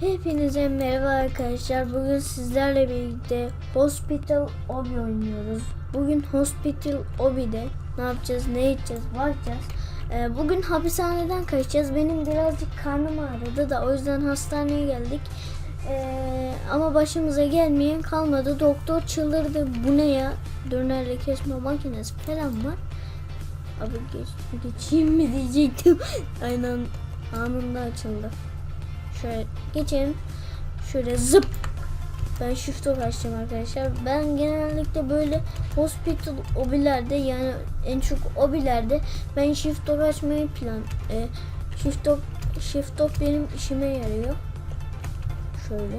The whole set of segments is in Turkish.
Hepinize merhaba arkadaşlar. Bugün sizlerle birlikte Hospital Obi oynuyoruz. Bugün Hospital Obi'de ne yapacağız, ne edeceğiz, bakacağız. Ee, bugün hapishaneden kaçacağız. Benim birazcık karnım ağrıdı da o yüzden hastaneye geldik. Ee, ama başımıza gelmeyen kalmadı. Doktor çıldırdı. Bu ne ya? Dönerle kesme makinesi falan var. Abi geç, geçeyim mi diyecektim. Aynen anında açıldı. Şöyle geçelim. Şöyle zıp. Ben shift açacağım arkadaşlar. Ben genellikle böyle hospital obilerde yani en çok obilerde ben shift açmayı plan e, shift shift benim işime yarıyor. Şöyle.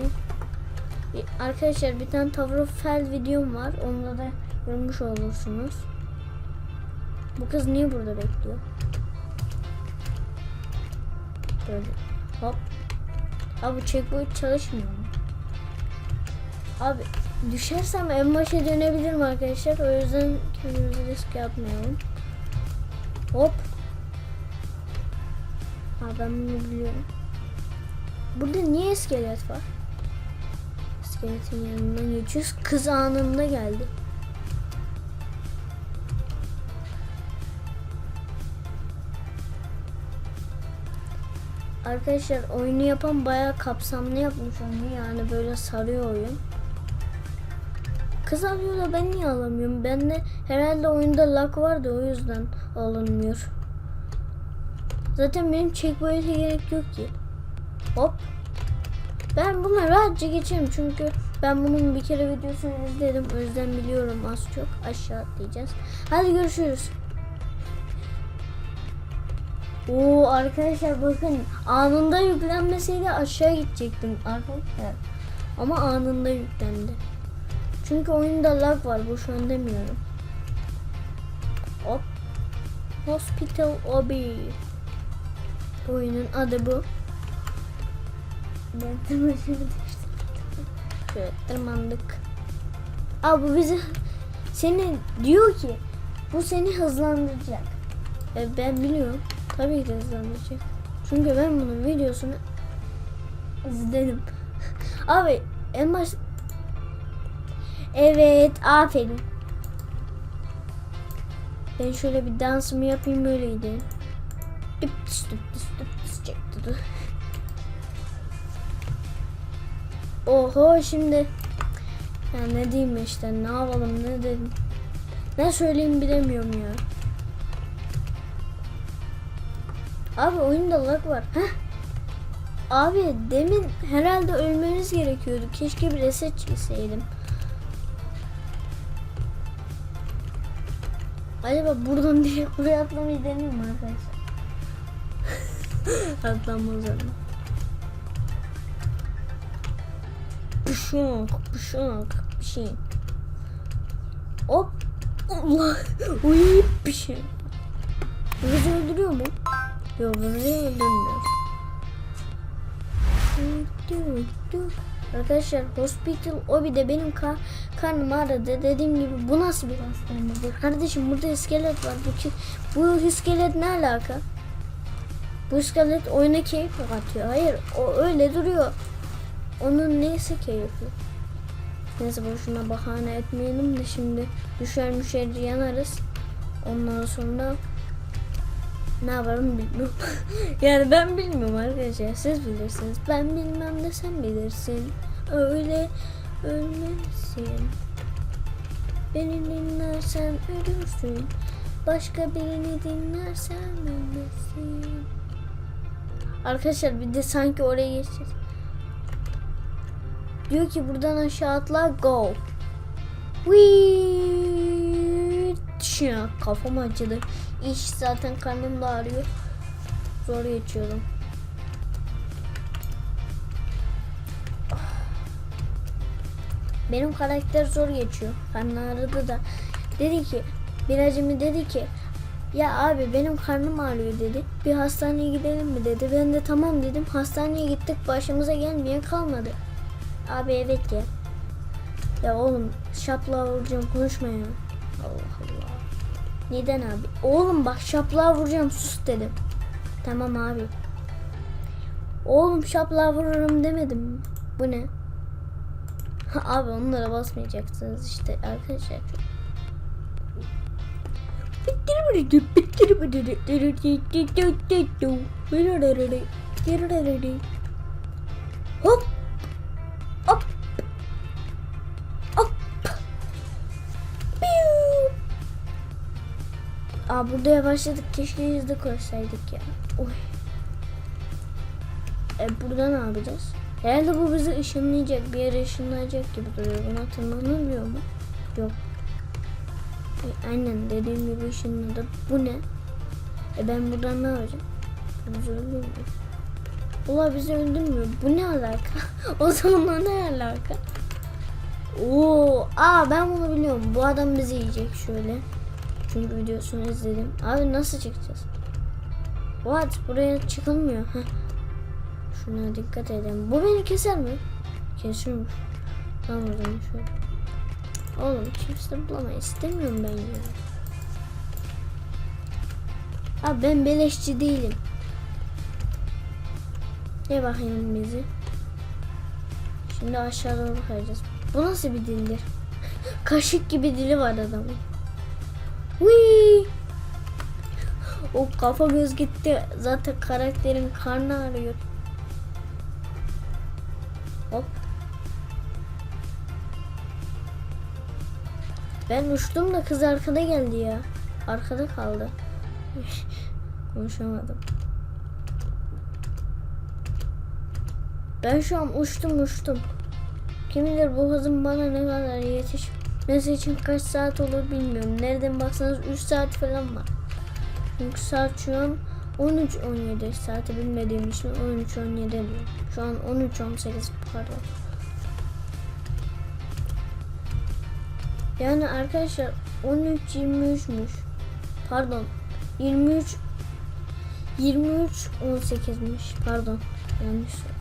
E, Arkadaşlar bir tane Tower of Hell videom var. Onda da görmüş olursunuz. Bu kız niye burada bekliyor? Böyle hop Abi checkpoint çalışmıyor mu? Abi düşersem en başa dönebilirim arkadaşlar. O yüzden kendimizi riske atmayalım. Hop. Ha ben bunu biliyorum. Burada niye iskelet var? İskeletin yanından geçiyoruz. Kız anında geldi. Arkadaşlar oyunu yapan bayağı kapsamlı yapmış oyunu yani böyle sarıyor oyun. Kız alıyor da ben niye alamıyorum? Bende herhalde oyunda lag vardı o yüzden alınmıyor. Zaten benim checkpoint'e gerek yok ki. Hop. Ben bunu rahatça geçerim çünkü ben bunun bir kere videosunu izledim. O yüzden biliyorum az çok. Aşağı atlayacağız. Hadi görüşürüz. Oo arkadaşlar bakın anında yüklenmeseydi aşağı gidecektim arkadaşlar. Ama anında yüklendi. Çünkü oyunda lag var bu şu an demiyorum. Hop. Hospital Obi. Oyunun adı bu. Ben. Şöyle tırmandık. Aa bu bizi seni diyor ki bu seni hızlandıracak. E, ben biliyorum. Tabii ki hızlandıracak. Çünkü ben bunun videosunu izledim. Abi en baş... Evet aferin. Ben şöyle bir dansımı yapayım böyle gideyim. Düp düs düp düs düp düs çek. Oho şimdi ya ne diyeyim işte ne yapalım ne dedim. Ne söyleyeyim bilemiyorum ya. Abi oyunda lag var. Heh. Abi demin herhalde ölmemiz gerekiyordu. Keşke bir reset çekseydim. Acaba buradan direkt buraya atlamayı deneyim mi arkadaşlar? Atlanmaz ama. Pışunk, pışunk, bir şey. Hop. Allah. Uy, bir şey. Bizi öldürüyor mu? Arkadaşlar Hospital Obi'de benim kar karnım ağrıdı. Dediğim gibi bu nasıl bir hastanedir? Kardeşim burada iskelet var. Bu, bu iskelet ne alaka? Bu iskelet oyuna keyif katıyor. Hayır o öyle duruyor. Onun neyse keyifli. Neyse boşuna bahane etmeyelim de şimdi düşer müşer yanarız. Ondan sonra ne yaparım bilmiyorum. yani ben bilmiyorum arkadaşlar. Siz bilirsiniz. Ben bilmem de sen bilirsin. Öyle ölmezsin. Beni dinlersen ölürsün. Başka birini dinlersen ölmezsin. Arkadaşlar bir de sanki oraya geçeceğiz. Diyor ki buradan aşağı atla go. Wii. Kafam acıdı. İş zaten karnım da ağrıyor. Zor geçiyorum. Benim karakter zor geçiyor. Karnı ağrıdı da. Dedi ki Biracımı dedi ki ya abi benim karnım ağrıyor dedi. Bir hastaneye gidelim mi dedi. Ben de tamam dedim. Hastaneye gittik başımıza gelmeyen kalmadı. Abi evet gel. Ya oğlum şapla vuracağım konuşma ya. Neden abi? Oğlum bak şaplığa vuracağım sus dedim. Tamam abi. Oğlum şapla vururum demedim? Bu ne? Abi onlara basmayacaksınız işte arkadaşlar. Hop. Aa burada yavaşladık. Keşke yüzde koysaydık ya. Oy. E burada ne yapacağız? Herhalde bu bizi ışınlayacak, bir yere ışınlayacak gibi duruyor. Buna tırmanılmıyor mu? Yok. E, aynen dediğim gibi ışınladı. Bu ne? E ben buradan ne yapacağım? Bizi öldürmüyor. Ula bizi öldürmüyor. Bu ne alaka? o zaman ne alaka? Oo, aa ben bunu biliyorum. Bu adam bizi yiyecek şöyle. Çünkü videosunu izledim. Abi nasıl çıkacağız? What? Buraya çıkılmıyor. Heh. Şuna dikkat edelim. Bu beni keser mi? Kesiyormuş. Tamam o zaman şöyle. Oğlum kimse bulama istemiyorum ben ya. Abi ben beleşçi değilim. Ne bakayım bizi. Şimdi aşağıda bakacağız. Bu nasıl bir dildir? Kaşık gibi dili var adamın. Whee! O kafa göz gitti. Zaten karakterin karnı ağrıyor. Hop. Ben uçtum da kız arkada geldi ya. Arkada kaldı. Konuşamadım. Ben şu an uçtum uçtum. Kim bilir bu hızım bana ne kadar yetişmesi için kaç saat olur bilmiyorum. Nereden baksanız 3 saat falan var. Çünkü saat şu an 13-17 saati bilmediğim için 13-17 diyorum. Şu an 13-18 pardon. Yani arkadaşlar 13-23'müş. Pardon 23 23 18'miş. Pardon. Yanlış söyledim.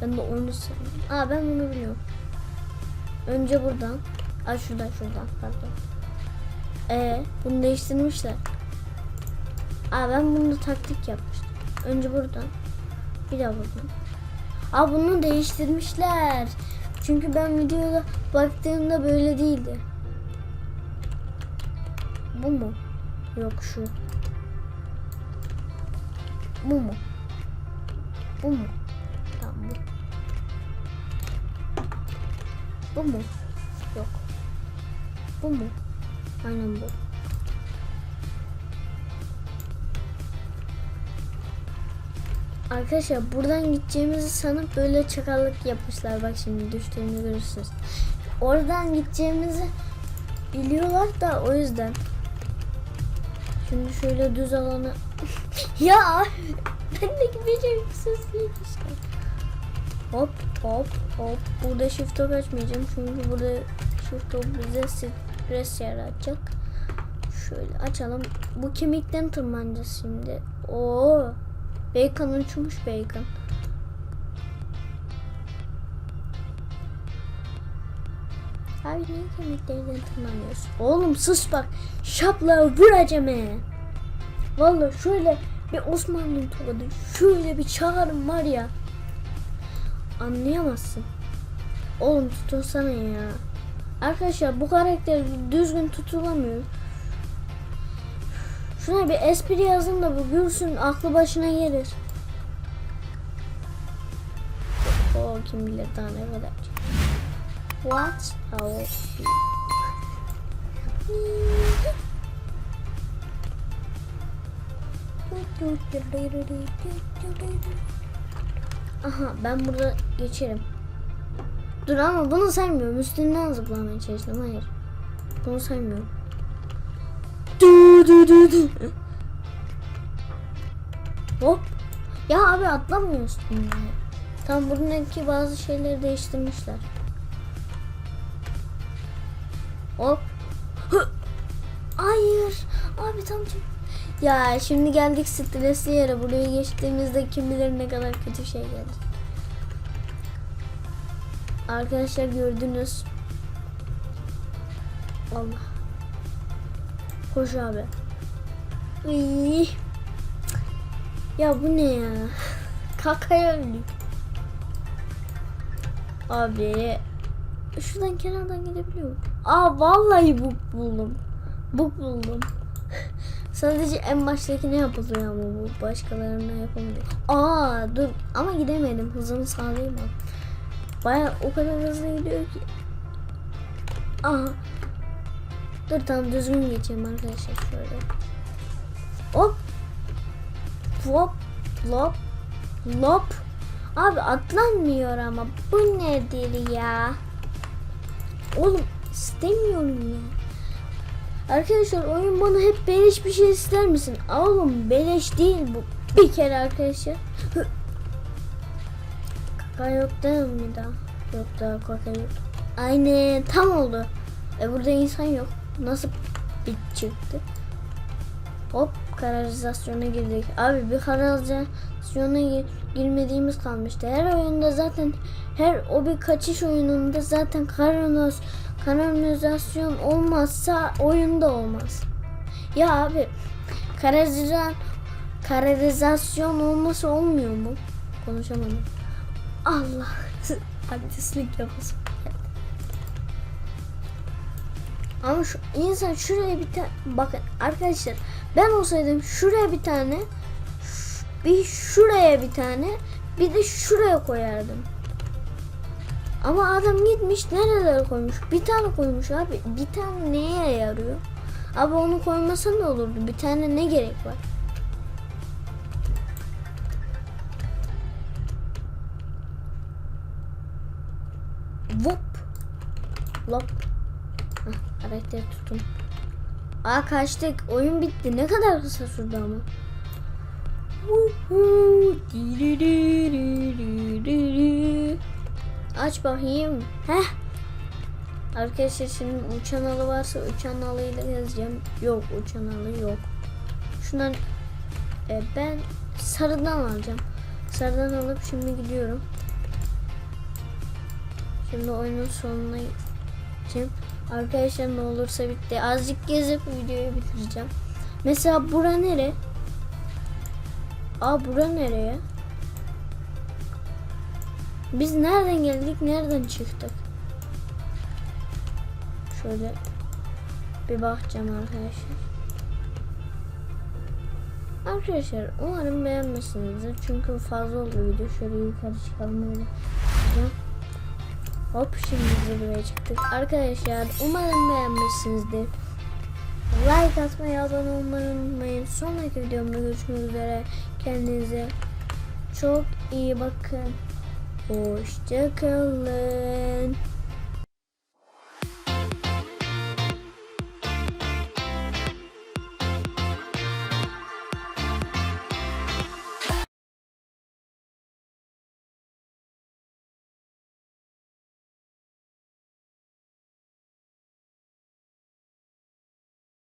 Ben de 13 sandım. Aa ben bunu biliyorum. Önce buradan. Aa şuradan şuradan pardon. Ee bunu değiştirmişler. Aa ben bunu taktik yapmıştım. Önce buradan. Bir daha buradan. Aa bunu değiştirmişler. Çünkü ben videoda baktığımda böyle değildi. Bu mu? Yok şu. Bu mu? Bu mu? Tamam bu. Bu mu? Bu mu? Aynen bu. Arkadaşlar buradan gideceğimizi sanıp böyle çakallık yapmışlar. Bak şimdi düştüğünü görürsünüz. Oradan gideceğimizi biliyorlar da o yüzden. Şimdi şöyle düz alanı... ya ben de gideceğim değil işte. Hop hop hop. Burada shift top açmayacağım çünkü burada top bize stres yaratacak. Şöyle açalım. Bu kemikten tırmanacağız şimdi. Oo. Bacon uçmuş bacon. Abi niye kemiklerden tırmanıyorsun? Oğlum sus bak. Şapla vuracağım he. Vallahi şöyle bir Osmanlı tokadı. Şöyle bir çağırım var ya. Anlayamazsın. Oğlum tutunsana ya. Arkadaşlar bu karakter düzgün tutulamıyor. Şuna bir espri yazın da bu gülsün aklı başına gelir. O kim bilir daha ne kadar. What? Oh. Aha ben burada geçerim. Dur ama bunu saymıyorum. Üstünden zıplamaya çalıştım. Hayır. Bunu saymıyorum. Du du du du. Hop. Ya abi atlamıyorsun. Tam buradaki bazı şeyleri değiştirmişler. Hop. Hı. Hayır. Abi tam çok... Ya şimdi geldik stresli yere. Buraya geçtiğimizde kim bilir ne kadar kötü şey geldi. Arkadaşlar gördünüz. Allah. Koş abi. Iy. Ya bu ne ya? kakaya öldük. Abi şuradan kenardan gidebiliyor muyum? Aa vallahi bu buldum. Bu buldum. Sadece en baştakine yapılıyor ama bu başkalarına yapamıyor. Aa dur ama gidemedim. Hızını sağlayamam. Baya o kadar hızlı gidiyor ki. Aha. Dur tamam düzgün geçeyim arkadaşlar şöyle. Hop. Hop. Lop. Lop. Abi atlanmıyor ama bu nedir ya? Oğlum istemiyorum ya. Arkadaşlar oyun bana hep beleş bir şey ister misin? Oğlum beleş değil bu. Bir kere arkadaşlar. Kaka yok değil mi daha? Yok daha kaka yok. Aynen tam oldu. E burada insan yok. Nasıl bit çıktı? Hop kanalizasyona girdik. Abi bir kanalizasyona gir- girmediğimiz kalmıştı. Her oyunda zaten her o bir kaçış oyununda zaten kanaliz kanalizasyon olmazsa oyunda olmaz. Ya abi kanalizasyon kanalizasyon olması olmuyor mu? Konuşamadım. Allah artistlik yapasın. Ama şu insan şuraya bir tane bakın arkadaşlar ben olsaydım şuraya bir tane bir şuraya bir tane bir de şuraya koyardım. Ama adam gitmiş nerelere koymuş? Bir tane koymuş abi. Bir tane neye yarıyor? Abi onu koymasa ne olurdu? Bir tane ne gerek var? Vop. Lop. Hah, karakteri tutun. Aa kaçtık. Oyun bitti. Ne kadar kısa sürdü ama. Aç bakayım. Heh. Arkadaşlar şimdi uçan alı varsa uçan alıyla yazacağım. Yok uçan alı yok. Şundan e, ben sarıdan alacağım. Sarıdan alıp şimdi gidiyorum. Şimdi oyunun sonuna gideceğim. Arkadaşlar ne olursa bitti. Azıcık gezip videoyu bitireceğim. Mesela bura nere? Aa bura nereye? Biz nereden geldik? Nereden çıktık? Şöyle bir bakacağım arkadaşlar. Arkadaşlar umarım beğenmişsinizdir. Çünkü fazla oldu video. Şöyle yukarı çıkalım öyle. Hop şimdi zirveye çıktık. Arkadaşlar umarım beğenmişsinizdir. Like atmayı, abone olmayı unutmayın. Sonraki videomda görüşmek üzere. Kendinize çok iyi bakın. Hoşçakalın.